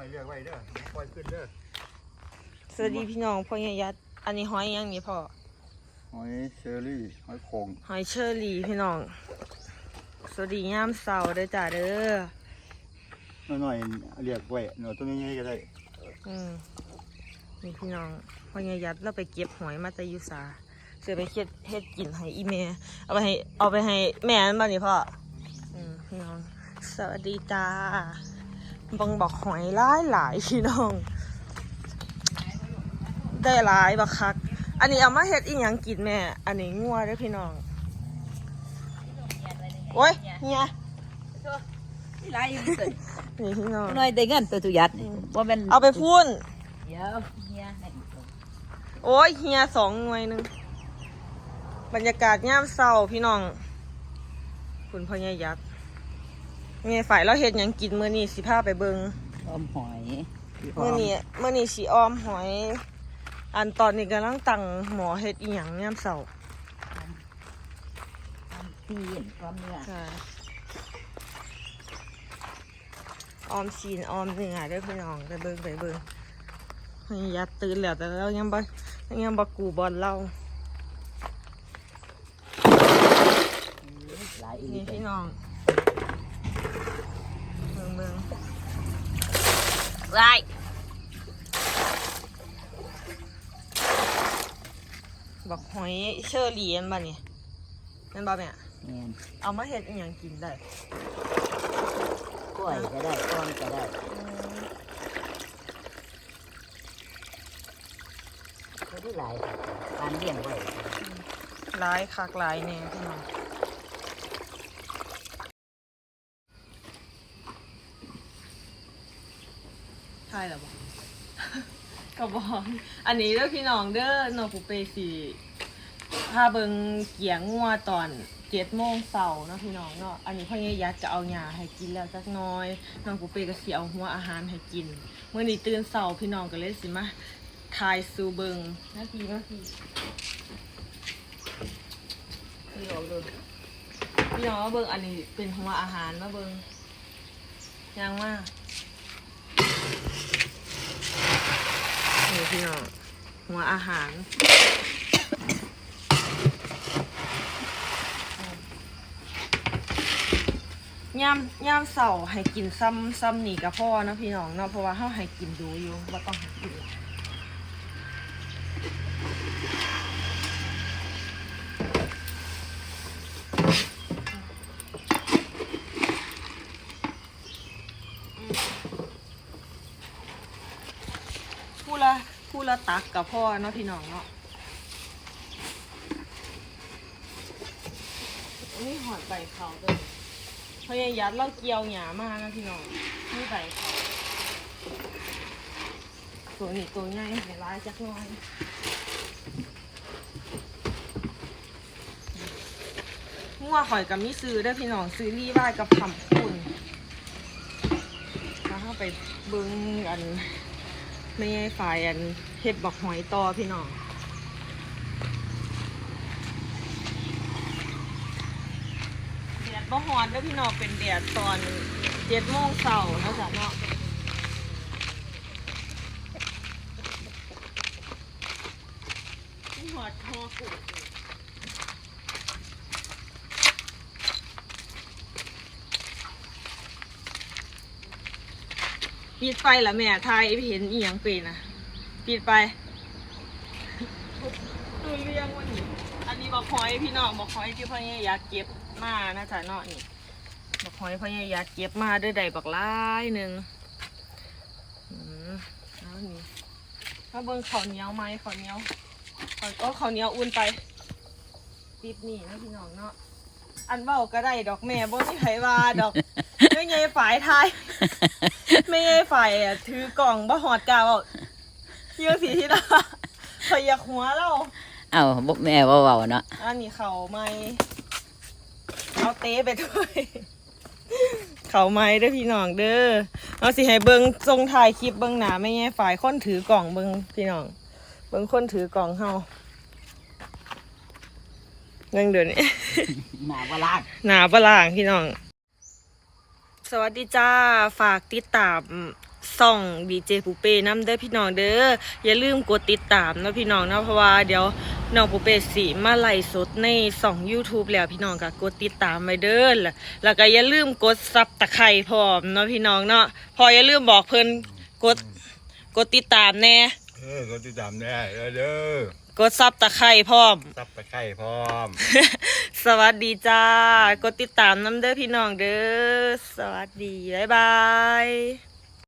อยเรียกไว้เด้อปล่อยขึ้นเด้อสวัสดีพี่น้องพ่อใหญ่ยัดอันนี้หอยยังนี่พ่อหอยเชอรี่หอยโขงหอยเชอรี่พี่น้องสวัสดียามเสาร์เด้อจ้าเด้อน้อยๆเรียกไว้เนาะตัวนี้ก็ได้อืมนี่พี่น้องพ่อใหญ่ยัดเราไปเก็บหอยมาจากยุสาเสือไปเฮ็ดเฮ็ดกินให้อีเมเอาไปให้เอาไปให้แม่นั่นบ้านี่พ่ออืมพี่น้องสวัสดีจ้า บังบอกหอยหลายหลายๆพี่น้อง ได้หลายบักคัก อันนี้เอามาเฮ็ดอีหยังกินแม่ อันนี้งัวเด้อพี่น้อง โอ้ยเฮียหลายอยู่เกินนี่พี่น้องน้อยได้เงินตัวตุยัดนี่บ่แม่นเอาไปพุ่นเดี๋ยวเฮียให้ดูโอ้ยเฮียสองหน่วยหนึงบรรยากาศย่ามเศร้าพี่น้อง คุณพ่อใหญ่ยักษ์ ไงฝ่ายเราเฮ็ดหยังกินมื้อนี้สิพาไปเบิงอมหอยมื้อนี้มื้อนี้สิอ้อมหอย อันตอนนี้กำลังตั้งหมอเฮ็ดอีหยังย่ามเศร้าตีนความเนื้อค่ะออมชีนออมเนื้อเด้อพี่น้องไปเบิงไปเบิงพ่อใหญ่ยักษ์ตื่นแล้วแต่เรายังบ่ยังบ่กูบอลเราหลายอีหลีนี่พี่น้องเมืองเมือง ไรบอกหอยเชอรี่อันบ้านี่นั่นบ้าแม่แม่นเอามาเห็ดอหย่างกินได้กล้วยก็ได้ก้อนก็ได้ก็ได้หลายการเลี้ยงไว้หลายคักหลายเนี่ยพี่น้อง ใช่หรอบอกกระบอก อันนี้เด้อพี่น้องเด้อน้องปูเปสีพาเบิงเกียงงัวตอนเจ็ดโมงเสาร์เนาะพี่น้องเนาะ อันนี้พ่อใหญ่ยัดจะเอาหญ้าให้กินแล้วจักน้อย น้องปูเปก็เสิเอาหัวอาหารให้กิน เมื่อนี้ตื่นเสาร์พี่น้องก็เลยสิมาทายซูเบิงนาทีนาทีพี่น้องเบิงพี่น้องเบิงอันนี้เป็นหัวอาหารมาเบิงยังมาก นี่พี่น้องหัวอาหารย่ำย่ำเสาให้กินซ้ำซ้ำนี่กับพ่อนะพี่น้องเนาะเพราะว่าเขาให้กินดูอยู่ว่าต้องหากินหลายผู้ละผู้ ละตักกับพ่อเนาะพี่น้องเนาะนี่หอดใบเขาด้วยพยายามเราเกี่ยวหยามากนะพี่น้องนี่ใบเขาตัวนี้ตัวใหญ่ใหร้ายจักน้อยงัวข่อยกับมิซื้อได้พี่น้องซื้อรีบ้ายกับคำคุณแล้วเข้าไปเบิ้งกันไม่ใช่ฝ่ายอัน เห็ดบอกหอยตอพี่น้องแดดบ่ฮอนแล้วพี่น้องเป็นแดดตอนเจ็ดโมงเช้าเนะจ้ะเนาะหอดทอกุดปิดไฟละแม่ไทยเห็นอีหยังเป็นนะ ปิดไปดูเรียงวันนี้อันนี้บอกหอยพี่น้องบอกหอยที่พ่อเนี่ยอยากเก็บมานะจ๊ะเนาะนี่บอกหอยพ่อเนี่ยอยากเก็บมาด้วยใดบักหลายหนึ่งอืมแล้วนี่ถ้าเบิ่งข้าวเหนียวไหมข้าวเหนียวข้าวก็ข้าวเหนียวอุ่นไปปิดนี่นะพี่น้องเนาะอันเบ้าก็ได้ดอกแม่บ่มีไผว่าดอกไม่ไงฝ่ายไทายไม่ไงฝ่ายอะถือกล่องบ่หอดกาว เอาเที่ยงสีที่ดาพอยากหัวเรา เอ้าบ่แม่เว้าๆเนาะอันนี้เขาไม่เอาเต้ไปด้วย เขาไม่เด้อพี่น้องเด้อเอาสิให้เบิงทรงถ่ายคลิปเบิงหนาไม่แง่ฝ่ายคนถือกล่องเบิงพี่น้อง เบิงคนถือกล่องเฮาเรื่องเดี๋ยวนี้ หน้าบ่ลากหนาบล่างพี่น้อง สวัสดีจ้า ฝากติดตาม ส่องดีเจปูเป้น้ำเด้อพี่น้องเด้ออย่าลืมกดติดตามเนาะพี่น้องเนาะเพราะว่าเดี๋ยวน้องปูเป้สีมาไล่สดในส่อง YouTube แล้วพี่น้องก็กดติดตามไปเด้อแล้วแล้วก็อย่าลืมกดซับตะไคร้พร้อมเนาะพี่น้องเนาะพออย่าลืมบอกเพิ่นกดกดติดตามแน่เออก็ติดตามได้เออเด้อกดซับตะไคร้พร้อมซับตะไคร้พร้อม สวัสดีจ้ากดติดตามน้ำเด้อพี่น้องเด้อสวัสดีบ๊ายบาย